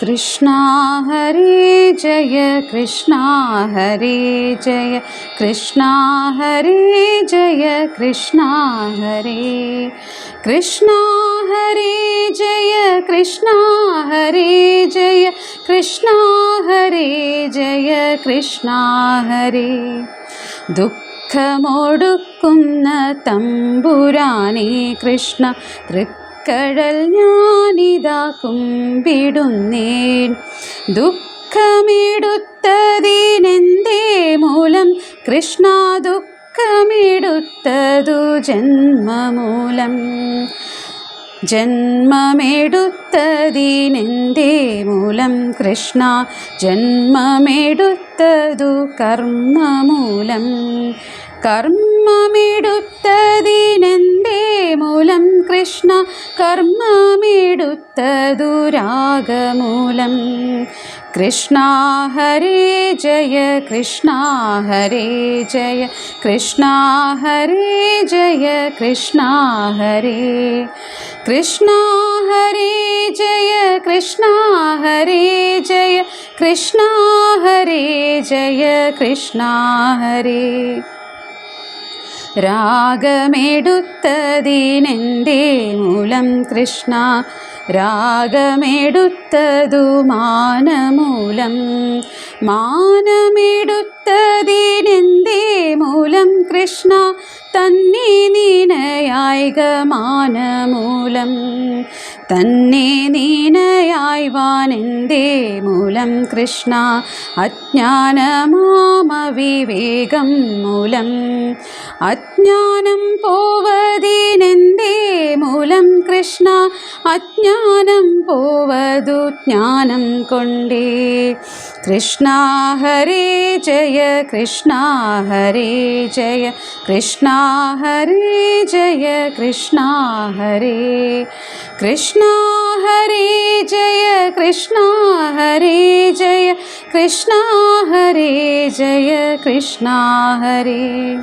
कृष्णा हरे जय कृष्णा हरे जय कृष्णा हरे जय कृष्णा हरे। कृष्णा हरे जय कृष्णा हरे जय कृष्णा हरे जय कृष्णा हरे। दुःखमोडुकुं न तं कृष्ण कृ തൃക്കടൽ ഞാനിതാ കുമ്പിടുന്നേൻ. ദുഃഖമെടുത്തതിനെന്തേ മൂലം? കൃഷ്ണ ദുഃഖമെടുത്തതു ജന്മമൂലം. ജന്മമെടുത്തതിനെന്തേ മൂലം? കൃഷ്ണ ജന്മമെടുത്തതു കർമ്മമൂലം. കർമ്മമെടുത്തതിനെന്തേ മൂലം കൃഷ്ണ കർമ്മമെടുത്തതു രാഗമൂലം കൃഷ്ണ ഹരേ ജയ കൃഷ്ണ ഹരേ ജയ കൃഷ്ണ ഹരേ ജയ കൃഷ്ണ ഹരേ. കൃഷ്ണ ഹരേ ജയ കൃഷ്ണ ഹരേ ജയ കൃഷ്ണ ഹരേ ജയ കൃഷ്ണ ഹരേ. രാഗമെടുത്തതിനെന്തേ മൂലം കൃഷ്ണ? രാഗമെടുത്തതു മാനമൂലം. മാനമെടുത്തതിനെന്തേ മൂലം കൃഷ്ണ? തന്നെ നീനയായിക മാനമൂലം. തന്നെ നീനയായി വാനെന്തേ മൂലം കൃഷ്ണ അജ്ഞാനമാമവിവേകം മൂലം. അജ്ഞാനം പോവതിനെന്തേ മൂലം കൃഷ്ണ അജ്ഞാനം പോവതു ജ്ഞാനം കൊണ്ടേ. കൃഷ്ണ ഹരി ജയ കൃഷ്ണ ഹരി ജയ കൃഷ്ണ ഹരി ജയ കൃഷ്ണ ഹരി. കൃഷ്ണ ഹരി ജയ കൃഷ്ണ ഹരി ജയ കൃഷ്ണ ഹരി ജയ കൃഷ്ണ ഹരേ.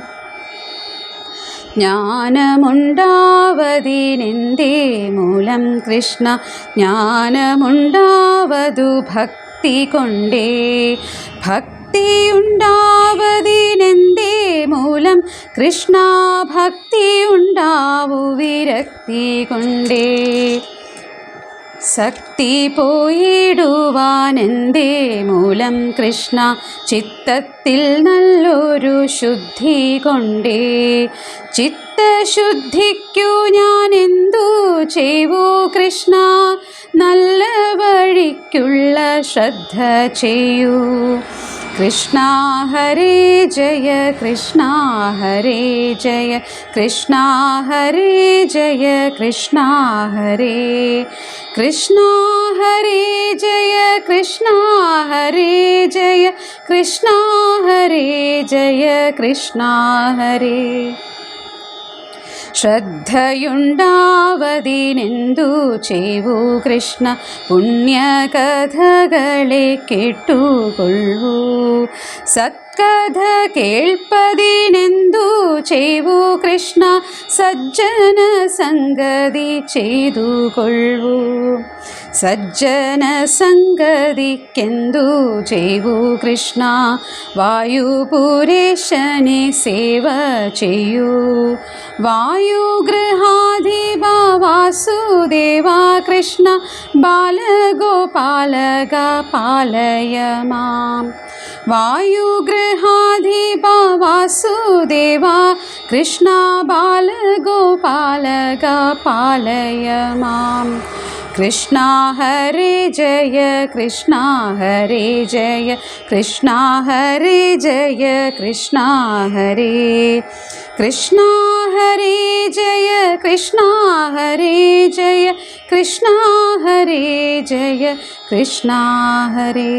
ജ്ഞാനമുണ്ടാവതിനെന്തേ മൂലം കൃഷ്ണ ജ്ഞാനമുണ്ടാവതു ഭക്തി കൊണ്ടേ ഭക്തി ഉണ്ടാവതിനെന്തേ മൂലം കൃഷ്ണ ഭക്തി ഉണ്ടാവു വിരക്തി കൊണ്ടേ ശക്തി പോയിടുവാനെന്തേ മൂലം കൃഷ്ണ ചിത്തത്തിൽ നല്ലൊരു ശുദ്ധി കൊണ്ടേ ചിത്തശുദ്ധിക്കു ഞാൻ എന്തു ചെയ്വോ കൃഷ്ണ? നല്ല വഴിക്കുള്ള ശ്രദ്ധ ചെയ്യൂ കൃഷ്ണ ഹരേ ജയ കൃഷ്ണ ഹരേ ജയ കൃഷ്ണ ഹരേ ജയ കൃഷ്ണ ഹരേ കൃഷ്ണ ഹരേ ജയ കൃഷ്ണ ഹരേ ജയ കൃഷ്ണ ഹരേ ജയ കൃഷ്ണ ഹരേ ശ്രദ്ധയുണ്ടാവതിനെന്തു ചെയ്വു കൃഷ്ണ? പുണ്യകഥകളെ കേട്ടുകൊള്ളൂ. സത്കഥ കേൾപ്പതിനെന്തു ചെയ്വൂ കൃഷ്ണ സജ്ജന സംഗതി ചെയ്തു കൊള്ളു. സജ്ജന സംഗതിക്കെന്തു ചെയ്വൂ കൃഷ്ണ? വായുപുരേശനെ സേവ ചെയ്യൂ. വായുഗൃഹാധിപ വാസുദേവാ കൃഷ്ണ ബാലഗോപാലക പാലയ മാം वायुगृहाधिपा वासुदेवा कृष्णा बालगोपालगा पालय माम्। कृष्णा हरे जय कृष्णा हरे जय कृष्णा हरे जय कृष्णा हरे। कृष्णा हरे जय कृष्णा हरे जय कृष्णा हरे जय कृष्णा हरे।